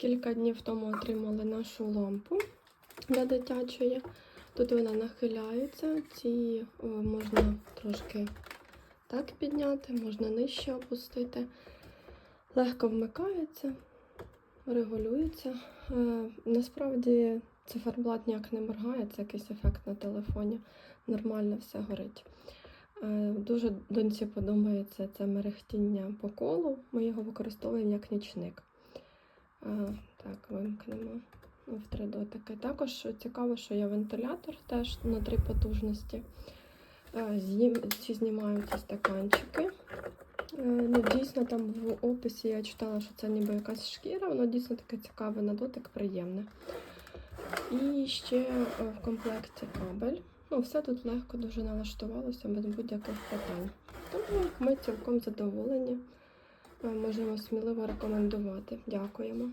Кілька днів тому отримали нашу лампу для дитячої. Тут вона нахиляється, ці е, можна трошки так підняти, можна нижче опустити. Легко вмикається, регулюється. Е, Насправді циферблат ніяк не моргає, це якийсь ефект на телефоні. Нормально все горить. Е, Дуже доньці подобається це мерехтіння по колу. Ми його використовуємо як нічник. Так, вимкнемо в три дотики. Також цікаво, що є вентилятор теж на три потужності. Ці знімаються стаканчики. Е, Ну, дійсно, там в описі я читала, що це ніби якась шкіра, воно дійсно таке цікаве на дотик, приємне. І ще е, в комплекті кабель. Ну, все тут легко дуже налаштувалося без будь-яких питань. Тому ми цілком задоволені. Е, Можемо сміливо рекомендувати. Дякуємо.